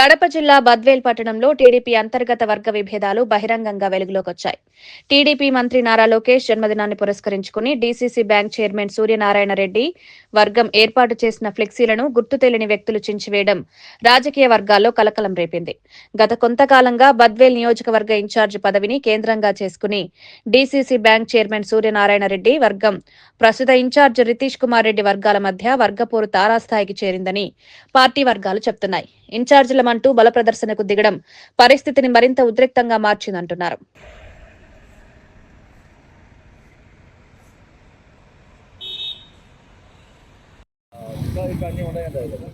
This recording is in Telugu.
కడప జిల్లా బద్వేల్ పట్టణంలో టీడీపీ అంతర్గత వర్గ విభేదాలు బహిరంగంగా వెలుగులోకొచ్చాయి టీడీపీ మంత్రి నారా లోకేష్ జన్మదినాన్ని పురస్కరించుకుని DCC bank chairman Suryanarayana Reddy వర్గం ఏర్పాటు చేసిన ఫ్లెక్సీలను గుర్తు తెలియని వ్యక్తులు చించివేయడం రాజకీయ వర్గాల్లో కలకలం రేపింది. గత కొంతకాలంగా బద్వేల్ నియోజకవర్గ ఇన్ఛార్జ్ పదవిని కేంద్రంగా చేసుకుని DCC bank chairman Suryanarayana Reddy వర్గం ప్రస్తుత ఇన్ఛార్జ్ రితీష్ కుమార్ రెడ్డి వర్గాల మధ్య వర్గపోరు తారాస్థాయికి చేరిందని పార్టీ వర్గాలు చెబుతున్నాయి ఇన్ఛార్జీలమంటూ బల ప్రదర్శనకు దిగడం పరిస్థితిని మరింత ఉద్రిక్తంగా మార్చిందంటున్నారు. Kalau ikan ni mana yang dah ada?